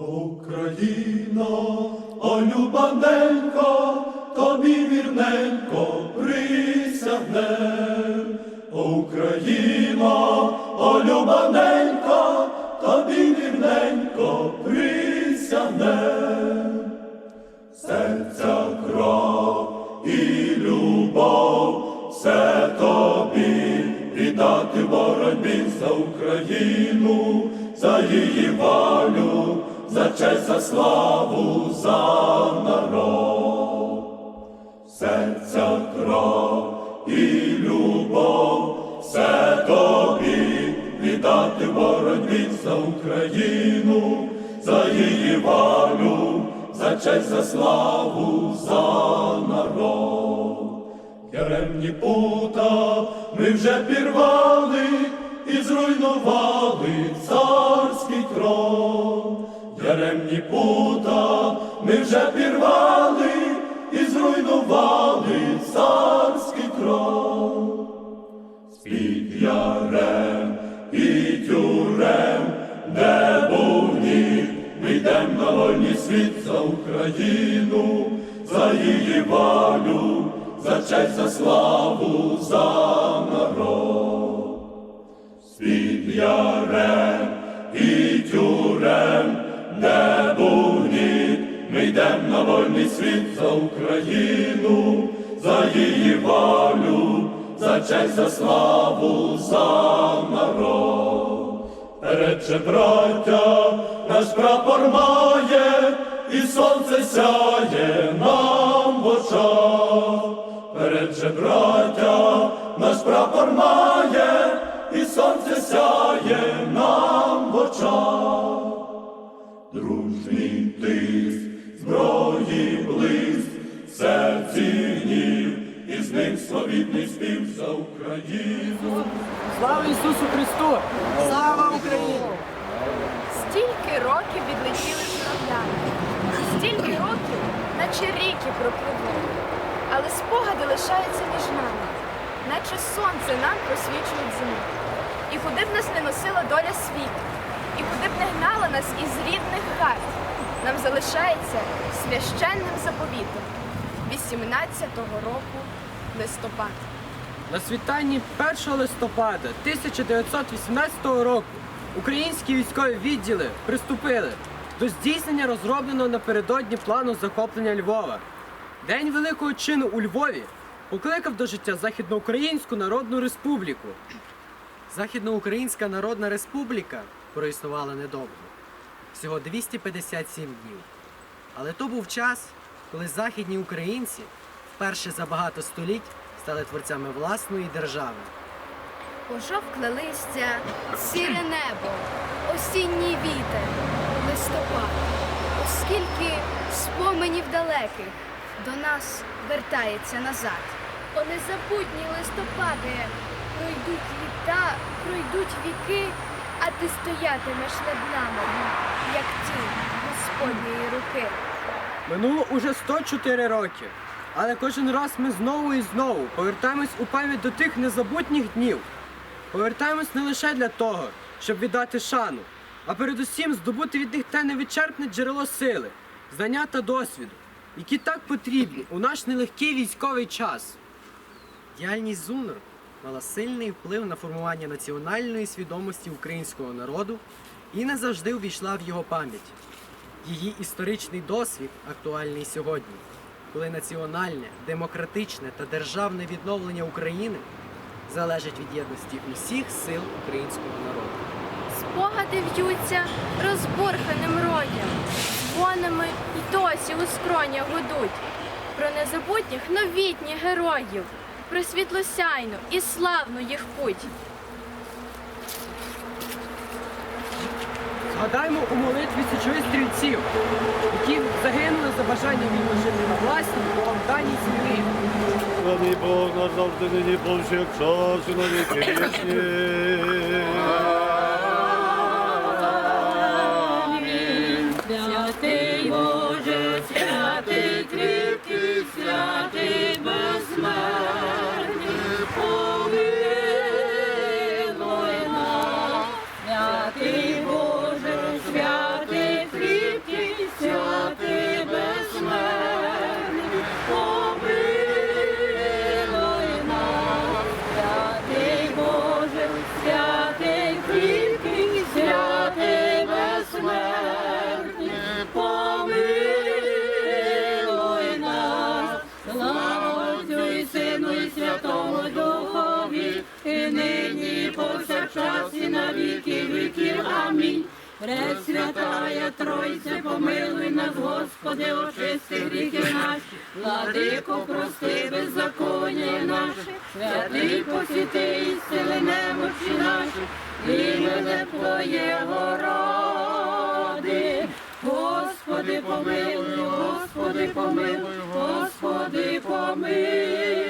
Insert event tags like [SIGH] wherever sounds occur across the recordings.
Україна, о любаненько, тобі вірненько присягнем. Україна, о любаненько, тобі вірненько присягнем. Серця кров і любов, все тобі віддати боротьбі за Україну, за її волю, за честь, за славу, за народ. Серця кров і любов, все тобі віддати боротьбі за Україну, за її волю, за честь, за славу, за народ. Яремні пута ми вже пірвали і зруйнували трон. Яремні пута ми вже пірвали і зруйнували царський трон. З-під ярем і тюрем, де був ми йдем на вольний світ за Україну, за її волю, за честь, за славу, за народ. З-під ярем вольний світ за Україну, за її волю, за честь, за славу, за народ. Перед браття, наш прапор має, і сонце сяє нам в очах. Перед же, браття, наш прапор має, і сонце сяє нам в очах. Дружний тиск, зброї серці гнів, і з ним словітний спів за Україну. Слава Ісусу Христу! Слава Україні! Стільки років відлетіли кораблями, стільки років, наче ріки пропливли. Але спогади лишаються між нами, наче сонце нам просвічують зиму. І куди б нас не носила доля світу, і куди б не гнала нас із рідних хат, нам залишається священним заповітом 18-го року листопад. На світанні 1 листопада 1918 року українські військові відділи приступили до здійснення розробленого напередодні плану захоплення Львова. День Великого чину у Львові покликав до життя Західноукраїнську Народну Республіку. Західноукраїнська Народна Республіка проіснувала недовго, всього 257 днів. Але то був час, коли західні українці вперше за багато століть стали творцями власної держави. Пожовкле листя, сіре небо, осінній вітер, листопад. Оскільки споменів далеких до нас вертається назад. О незабутні листопади, пройдуть літа, пройдуть віки, а ти стоятимеш над нами, як тінь Господньої руки. Минуло уже 104 роки. Але кожен раз ми знову і знову повертаємось у пам'ять до тих незабутніх днів. Повертаємось не лише для того, щоб віддати шану, а передусім здобути від них те невичерпне джерело сили, знання та досвіду, які так потрібні у наш нелегкий військовий час. Діяльність ЗУНР мала сильний вплив на формування національної свідомості українського народу і не завжди увійшла в його пам'ять. Її історичний досвід актуальний сьогодні, коли національне, демократичне та державне відновлення України залежить від єдності усіх сил українського народу. Спогади в'ються розборханим родям, дзвонами й досі у скронях гудуть. Про незабутніх новітніх героїв, про світлосяйну і славну їх путь. Згадаймо у молитві січових стрільців, які загинули за бажання вільно жити на власній Богданій землі. Славний Бог назавжди нині повсякчас і вічні. Амінь. Пресвятая Тройце, помилуй нас, Господи, очисти гріхи наші, владико, прости беззаконня наші, святий посіти і сили немочі наші, імени Твоєго роди. Господи, помилуй, Господи, помилуй, Господи, помилуй,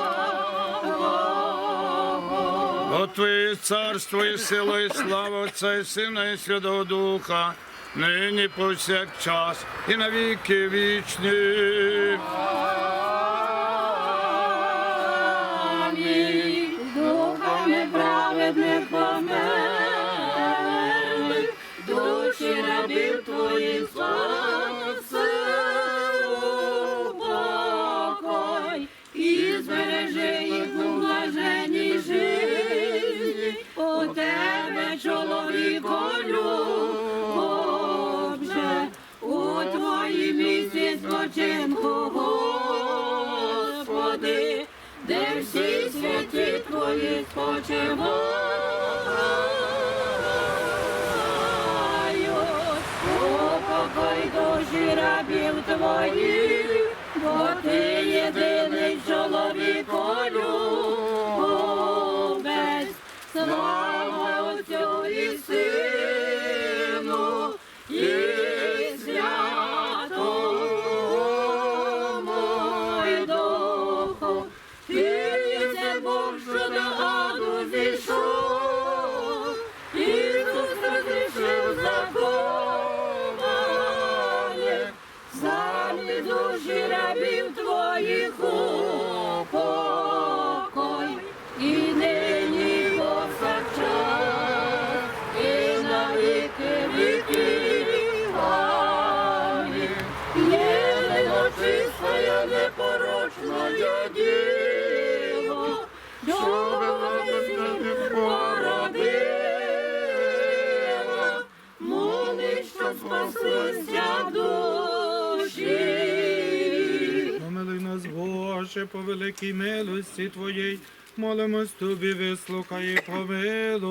Твоє царство і сила, і слава Отця і Сина, і Святого Духа, нині повсякчас, і навіки вічні. Спочинку, Господи, де всі святі твої спочивають, упокой душі рабів твоїх, бо ти єдиний чоловіколюбець, слава Боже, по великій милості Твоїй, молимось Тобі, вислухай і. Помилуй,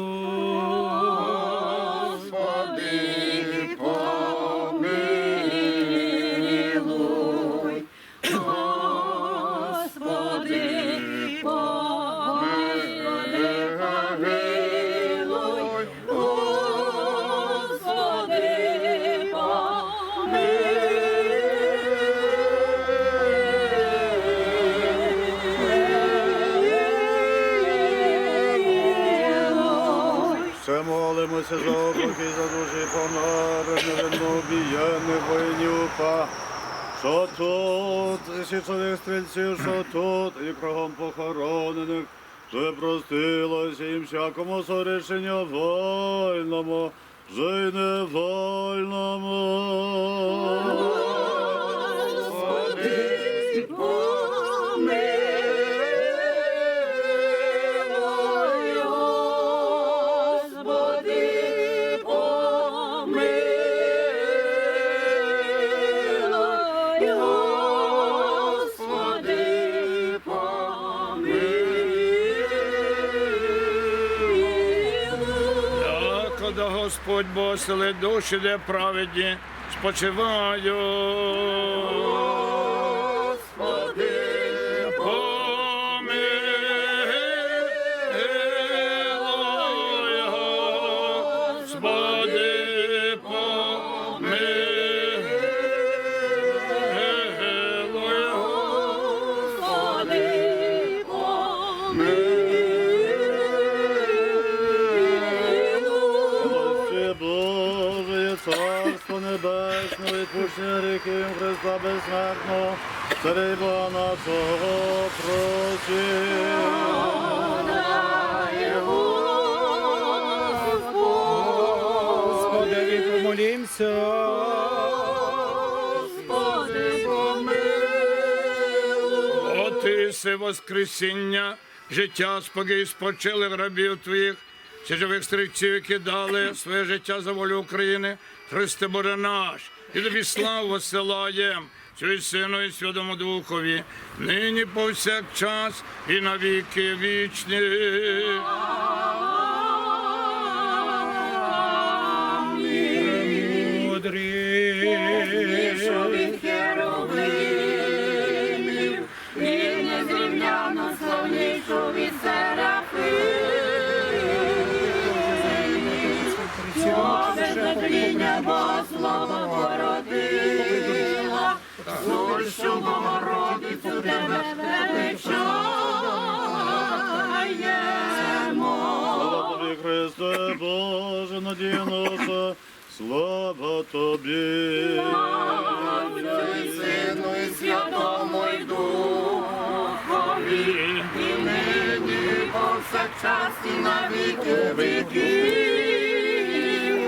тисячних стрільців, що тут, і кругом похоронених, що простилося їм всякому сорішенню вольному, вже й невольному. Господь бо сили душі, де праведні спочивають. Безсмертного, Царя Бога нашого просим. Господи, помолімся. О, ти се воскресіння, життя, спокій спочилих рабів твоїх, чи живих стрільців, які дали своє життя за волю України, Христе Боже наш, і тобі славу посилаєм, і Сину і Святому Духові, нині повсякчас і навіки вічні. Христе, Боже, надія наша, слава тобі. Отцю і Сину, і Святому, і Духові, і нині, і повсякчас, і на віки віків.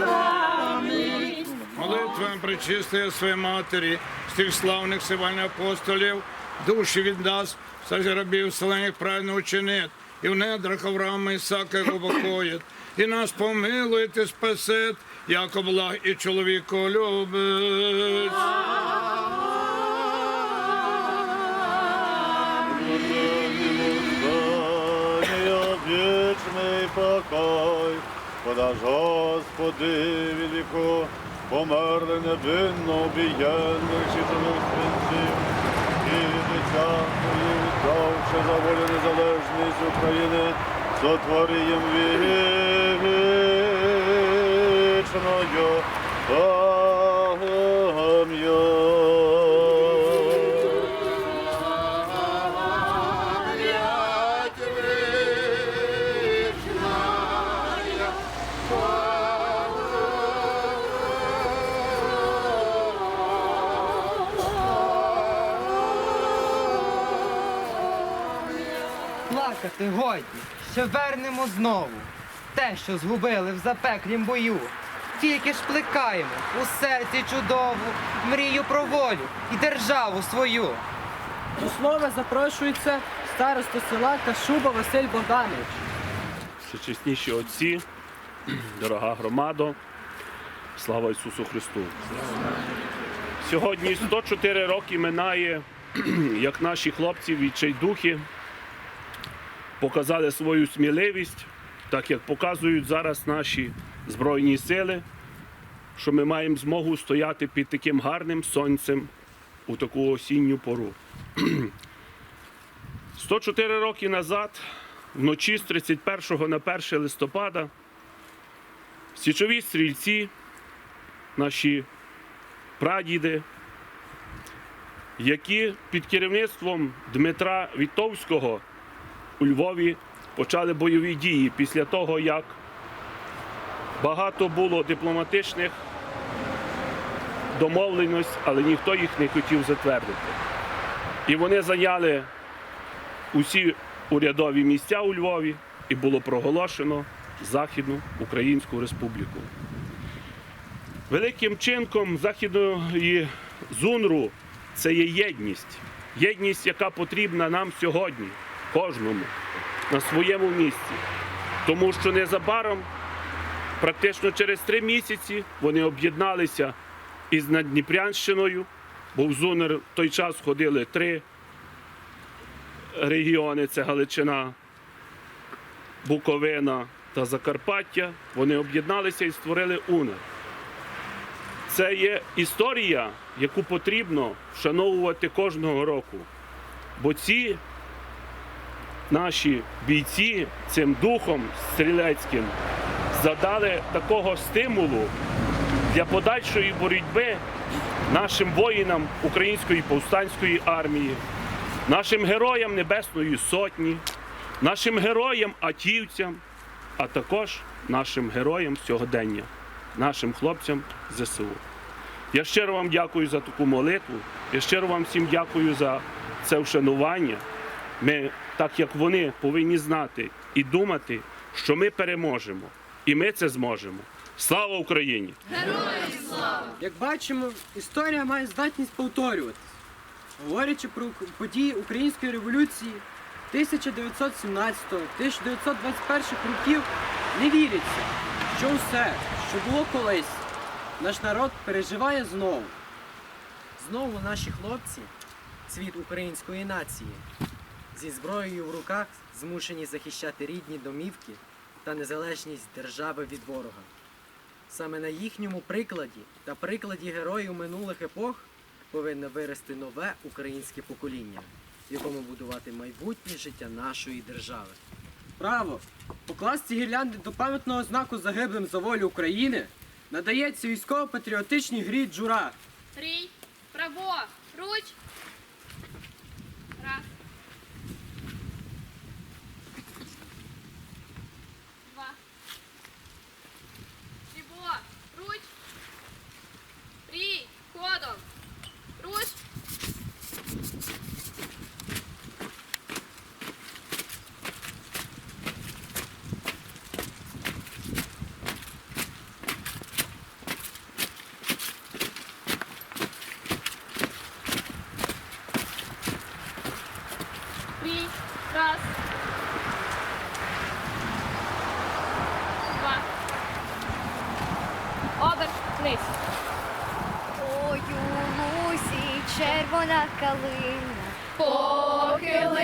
Амінь. Молитвам причистої своєї матері, з тих славних сивальних апостолів, душі віддасть, все рабів вселених правильно учинить, і в недрах Авраама Ісака його покоїть, і нас помилує і спасет, як благ і чоловіко любить. Вічний покой, подаж Господи віку, померли невинно обієнних чужих стрільців, і дитя твої віддавши за волю незалежність України, сотвори їм вічною пам'ять. Плакати годі, ще вернемо знову. Те, що згубили в запеклім бою. Тільки ж плекаємо у серці чудову мрію про волю і державу свою. До слова запрошується староста села Кашуба Василь Богданович. Всечесніші отці, дорога громадо, слава Ісусу Христу. Сьогодні 104 роки минає, [CLEARS THROAT] як наші хлопці відчайдухи показали свою сміливість, так як показують зараз наші Збройні сили, що ми маємо змогу стояти під таким гарним сонцем у таку осінню пору. [CLEARS THROAT] 104 роки назад, вночі з 31 на 1 листопада, січові стрільці, наші прадіди, які під керівництвом Дмитра Вітовського у Львові почали бойові дії після того, як багато було дипломатичних домовленостей, але ніхто їх не хотів затвердити. І вони зайняли усі урядові місця у Львові і було проголошено Західну Українську Республіку. Великим чинком Західної ЗУНРу це є єдність. Єдність, яка потрібна нам сьогодні, кожному, на своєму місці. Тому що незабаром, практично через три місяці, вони об'єдналися із Надніпрянщиною, бо в ЗУНР в той час ходили три регіони це Галичина, Буковина та Закарпаття. Вони об'єдналися і створили УНР. Це є історія, яку потрібно вшановувати кожного року. Бо ці наші бійці цим духом стрілецьким задали такого стимулу для подальшої боротьби нашим воїнам Української повстанської армії, нашим героям Небесної Сотні, нашим героям атівцям, а також нашим героям сьогодення, нашим хлопцям ЗСУ. Я щиро вам дякую за таку молитву. Я щиро вам всім дякую за це вшанування. Ми, так як вони, повинні знати і думати, що ми переможемо. І ми це зможемо. Слава Україні! Героям слава! Як бачимо, історія має здатність повторюватись. Говорячи про події Української революції 1917-1921 років, не віриться, що все, що було колись, наш народ переживає знову. Знову наші хлопці, цвіт української нації, зі зброєю в руках змушені захищати рідні домівки та незалежність держави від ворога. Саме на їхньому прикладі та прикладі героїв минулих епох повинно вирости нове українське покоління, в якому будувати майбутнє життя нашої держави. Право покласти гірлянди до пам'ятного знаку загиблим за волю України надається військово-патріотичній грі джура. Рій, право, руч. Раз. Два. Ліво, руч. Рій, ходом. Руч. Рій, раз. Два. Оберт, вниз. Ой, у лузі червона калина. Похилилася